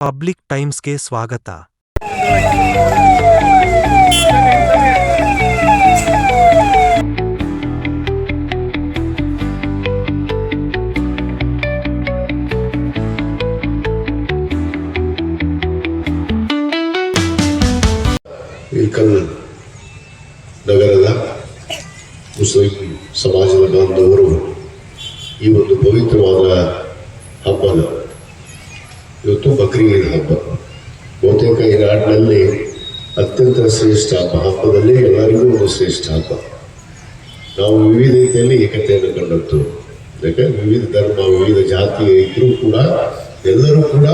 Public ಟೈಮ್ಸ್ಗೆ ಸ್ವಾಗತ ಇಲ್ಕಲ್ ನಗರದ Muslim ಸಮಾಜದ ಬಾಂಧವರು ಈ ಒಂದು ಪವಿತ್ರವಾದ ಹಬ್ಬದ ಇವತ್ತು ಬಕ್ರೀದ್ ಹಬ್ಬ. ಬಹುತೇಕ ಈ ನಾಡಿನಲ್ಲಿ ಅತ್ಯಂತ ಶ್ರೇಷ್ಠ ಹಬ್ಬ. ಹಬ್ಬದಲ್ಲಿ ಎಲ್ಲರಿಗೂ ಒಂದು ಶ್ರೇಷ್ಠ ಹಬ್ಬ. ನಾವು ವಿವಿಧತೆಯಲ್ಲಿ ಏಕತೆಯನ್ನು ಕಂಡದ್ದು ಯಾಕೆ? ವಿವಿಧ ಧರ್ಮ, ವಿವಿಧ ಜಾತಿ ಇದ್ದರೂ ಕೂಡ, ಎಲ್ಲರೂ ಕೂಡ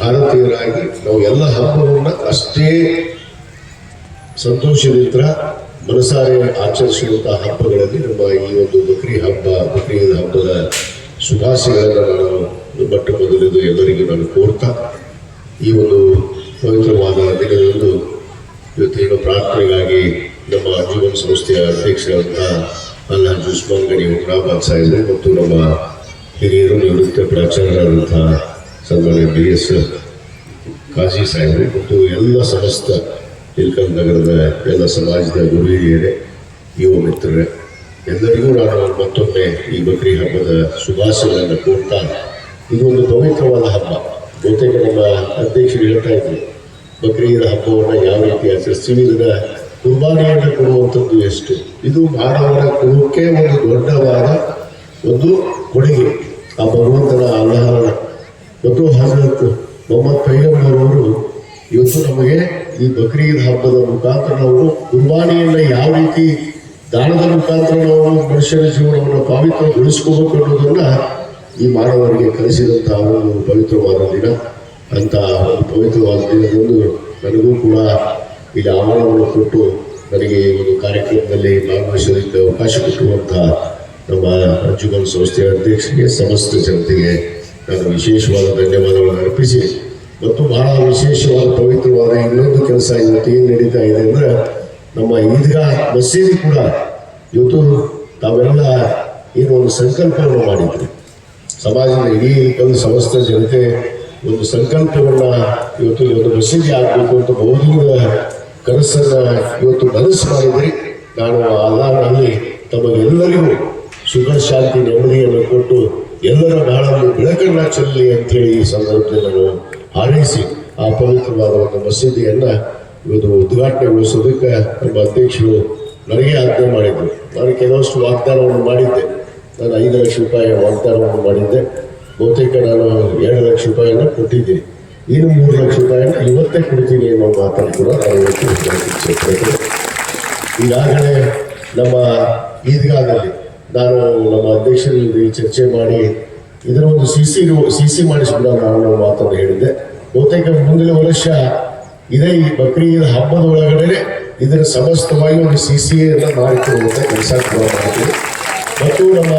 ಭಾರತೀಯರಾಗಿ ನಾವು ಎಲ್ಲ ಹಬ್ಬವನ್ನು ಅಷ್ಟೇ ಸಂತೋಷದಿಂದ ಮನಸಾರೆ ಆಚರಿಸುವಂತಹ ಹಬ್ಬಗಳಲ್ಲಿ ನಮ್ಮ ಈ ಒಂದು ಬಕ್ರಿ ಹಬ್ಬ, ಬಕ್ರೀದ್ ಹಬ್ಬದ ಶುಭಾಶಯಗಳನ್ನು ನಾನು ಮೊಟ್ಟ ಮೊದಲದು ಎಲ್ಲರಿಗೂ ನಾನು ಕೋರ್ತಾ ಈ ಒಂದು ಪವಿತ್ರವಾದ ದಿನದಂದು ಇವತ್ತೇನು ಪ್ರಾರ್ಥನೆಗಾಗಿ ನಮ್ಮ ಜೀವನ ಸಂಸ್ಥೆಯ ಅಧ್ಯಕ್ಷರಾದಂತಹ ಅಲ್ಲಾಜ್ ಉಸ್ಮಾನ್ ಹುಮ್ರಾಬಾದ್ ಸಾಹೇಬರು ಮತ್ತು ನಮ್ಮ ಹಿರಿಯರು ನಿವೃತ್ತ ಪ್ರಾಚಾರ್ಯರಾದಂತಹ ಸನ್ಮಾನ್ಯ ಬಿ ಎಸ್ ಕಾಜಿ ಸಾಹೇಬರು ಮತ್ತು ಎಲ್ಲ ಸಮಸ್ತ ಇಲ್ಕಲ್ ನಗರದ ಎಲ್ಲ ಸಮಾಜದ ಗುರು ಹಿರಿಯರೇ, ಯುವ ಮಿತ್ರರೇ, ಎಲ್ಲರಿಗೂ ನಾನು ಮತ್ತೊಮ್ಮೆ ಈ ಬಕ್ರಿ ಹಬ್ಬದ ಶುಭಾಶಯಗಳನ್ನು ಕೋರ್ತಾ ಇದು ಒಂದು ಪವಿತ್ರವಾದ ಹಬ್ಬ. ಬಹುತೇಕ ನಮ್ಮ ಅಧ್ಯಕ್ಷರು ಹೇಳ್ತಾ ಇದ್ರು, ಬಕ್ರೀದ್ ಹಬ್ಬವನ್ನು ಯಾವ ರೀತಿ ಆಚರಿಸ್ತೀವಿ? ಇದರ ಕುರ್ಬಾನಿಯನ್ನು ಕೊಡುವಂಥದ್ದು ಎಷ್ಟು? ಇದು ಮಾನವರ ಕುಲಕ್ಕೆ ಒಂದು ದೊಡ್ಡವಾದ ಒಂದು ಕೊಡುಗೆ. ಆ ಭಗವಂತನ ಅಲ್ಲಹರಣ ಮತ್ತು ಹಜರತ್ ಮೊಹಮ್ಮದ್ ಪೈಗಂಬರವರು ಇವತ್ತು ನಮಗೆ ಈ ಬಕ್ರೀದ್ ಹಬ್ಬದ ಮುಖಾಂತರ ನಾವು ಕುರ್ಬಾನಿಯನ್ನ ಯಾವ ರೀತಿ ದಾನದ ಮುಖಾಂತರ ನಾವು ಮನುಷ್ಯನ ಜೀವನವನ್ನು ಪಾವಿತ್ರಗೊಳಿಸ್ಕೋಬೇಕು ಅನ್ನೋದನ್ನ ಈ ಮಾನವರಿಗೆ ಕಲಿಸಿದಂತಹ ಒಂದು ಪವಿತ್ರವಾದ ದಿನ. ಅಂತ ಒಂದು ಪವಿತ್ರವಾದ ದಿನದಂದು ನನಗೂ ಕೂಡ ಇಲ್ಲಿ ಆಹ್ವಾನವನ್ನು ಕೊಟ್ಟು ನನಗೆ ಈ ಒಂದು ಕಾರ್ಯಕ್ರಮದಲ್ಲಿ ಭಾಗವಹಿಸೋದಕ್ಕೆ ಅವಕಾಶ ಕೊಟ್ಟಿರುವಂತಹ ನಮ್ಮ ಅಂಜುಮನ್ ಸಂಸ್ಥೆಯ ಅಧ್ಯಕ್ಷರಿಗೆ, ಸಮಸ್ತ ಜನತೆಗೆ ನಾನು ವಿಶೇಷವಾದ ಧನ್ಯವಾದಗಳನ್ನು ಅರ್ಪಿಸಿ, ಮತ್ತು ಬಹಳ ವಿಶೇಷವಾದ ಪವಿತ್ರವಾದ ಇನ್ನೊಂದು ಕೆಲಸ ಇವತ್ತು ಏನು ನಡೀತಾ ಇದೆ ಅಂದ್ರೆ ನಮ್ಮ ಈದ್ಗಾ ಮಸೀದಿ ಕೂಡ ಇವತ್ತು ತಾವೆಲ್ಲ ಏನೋ ಒಂದು ಸಂಕಲ್ಪವನ್ನು ಮಾಡಿದ್ರಿ. ಸಮಾಜದ ಇಡೀ ಒಂದು ಸಮಸ್ತ ಜನತೆ ಒಂದು ಸಂಕಲ್ಪವನ್ನ ಇವತ್ತು ಒಂದು ಮಸೀದಿ ಆಗಬೇಕು ಅಂತ ಬಹುದಿನದ ಕನಸನ್ನ ಇವತ್ತು ಮನಸ್ಸು ಮಾಡಿದ್ರಿ. ನಾನು ಆಧಾರದಲ್ಲಿ ತಮಗೆಲ್ಲರಿಗೂ ಸುಖ, ಶಾಂತಿ, ನೆಮ್ಮದಿಯನ್ನು ಕೊಟ್ಟು ಎಲ್ಲರ ಬಾಳಲ್ಲಿ ಬೆಳಕನ್ನ ಚೆಲ್ಲಿ ಅಂತೇಳಿ ಈ ಸಂದರ್ಭದಲ್ಲಿ ನಾನು ಹಾರೈಸಿ ಆ ಪವಿತ್ರವಾದ ಒಂದು ಮಸೀದಿಯನ್ನ ಇವತ್ತು ಉದ್ಘಾಟನೆಗೊಳಿಸೋದಕ್ಕೆ ನಮ್ಮ ಅಧ್ಯಕ್ಷರು ನನಗೆ ಆಜ್ಞೆ ಮಾಡಿದ್ರು. ನಾನು ಕೆಲವಷ್ಟು ವಾಗ್ದಾನವನ್ನು ಮಾಡಿದ್ದೆ. ನಾನು ಐದು ಲಕ್ಷ ರೂಪಾಯಿ ವಾಗ್ದಾನವನ್ನು ಮಾಡಿದ್ದೆ. ಬಹುತೇಕ ನಾನು ಎರಡು ಲಕ್ಷ ರೂಪಾಯಿಯನ್ನು ಕೊಟ್ಟಿದ್ದೀನಿ. ಇನ್ನು ಮೂರು ಲಕ್ಷ ರೂಪಾಯಿನ ಇವತ್ತೇ ಕೊಡ್ತೀನಿ ಅನ್ನೋ ಮಾತನ್ನು ಕೂಡ ನಾನು ಇಚ್ಛೆಪಡ್ತೇನೆ. ಈಗಾಗಲೇ ನಮ್ಮ ಈದ್ಗಾದಲ್ಲಿ ನಾನು ನಮ್ಮ ಅಧ್ಯಕ್ಷರಲ್ಲಿ ಚರ್ಚೆ ಮಾಡಿ ಇದರ ಒಂದು ಸಿ ಸಿ ಸಿ ಸಿ ಮಾಡಿಸ್ಬಿಡೋಣ ಅನ್ನೋ ಮಾತನ್ನು ಹೇಳಿದ್ದೆ. ಬಹುತೇಕ ಮುಂದಿನ ವರ್ಷ ಇದೇ ಈ ಬಕ್ರೀದ್ ಹಬ್ಬದ ಒಳಗಡೆ ಇದರ ಸಮಸ್ತವಾಗಿ ಒಂದು ಸಿ ಸಿ ಎಲ್ಲ ಮಾಡಿಕೊಡುವಂತ ಕೆಲಸ ಕೂಡ ಮಾಡ್ತೀವಿ ಮತ್ತು ನಮ್ಮ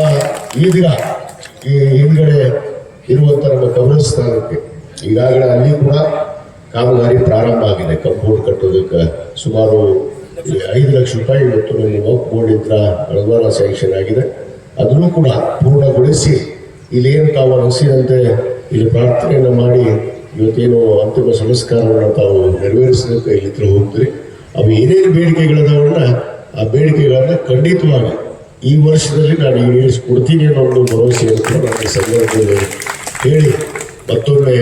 ಈ ದಿನ ಈ ಹಿಂದ್ಗಡೆ ಇರುವಂತ ನಮ್ಮ ಕಬ್ರಸ್ಥಾನಕ್ಕೆ ಈಗಾಗಲೇ ಅಲ್ಲಿ ಕೂಡ ಕಾಮಗಾರಿ ಪ್ರಾರಂಭ ಆಗಿದೆ. ಕಂಪೌಂಡ್ ಕಟ್ಟೋದಕ್ಕೆ ಸುಮಾರು ಐದು ಲಕ್ಷ ರೂಪಾಯಿ ಇವತ್ತು ನಮ್ಮ ವಕ್ ಇದ್ರ ಅನುದಾನ ಸ್ಯಾಂಕ್ಷನ್ ಆಗಿದೆ. ಅದನ್ನು ಕೂಡ ಪೂರ್ಣಗೊಳಿಸಿ ಇಲ್ಲೇನು ತಾವು ಅನಿಸಿದಂತೆ ಇಲ್ಲಿ ಪ್ರಾರ್ಥನೆಯನ್ನು ಮಾಡಿ ಇವತ್ತೇನು ಅಂತಿಮ ಸಂಸ್ಕಾರವನ್ನು ತಾವು ನೆರವೇರಿಸಲಿಕ್ಕೆ ಇಲ್ಲಿ ಹೋಗ್ತೀರಿ. ಅವು ಏನೇನು ಬೇಡಿಕೆಗಳಿದಾವನ್ನ ಆ ಬೇಡಿಕೆಗಳನ್ನು ಖಂಡಿತವಾಗಿ ಈ ವರ್ಷದಲ್ಲಿ ನಾನು ಈಡೇರಿಸಿಕೊಡ್ತೀನಿ ಅನ್ನೋ ಭರವಸೆಯನ್ನು ನಾನು ಸಂದರ್ಭದಲ್ಲಿ ಹೇಳಿ, ಮತ್ತೊಮ್ಮೆ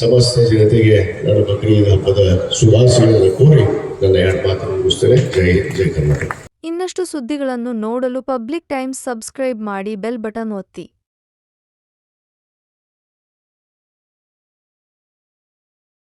ಸಮಸ್ತ ಜನತೆಗೆ ನಾನು ಬಕ್ರೀದ್ ಹಬ್ಬದ ಶುಭಾಶಯವನ್ನು ಕೋರಿ ನನ್ನ ಎರಡು ಮಾತನ್ನು ಮುಗಿಸ್ತೇನೆ. ಜೈ ಜೈ ಕರ್ನಾಟಕ. ಇನ್ನಷ್ಟು ಸುದ್ದಿಗಳನ್ನು ನೋಡಲು ಪಬ್ಲಿಕ್ ಟೈಮ್ಸ್ ಸಬ್ಸ್ಕ್ರೈಬ್ ಮಾಡಿ ಬೆಲ್ ಬಟನ್ ಒತ್ತಿ.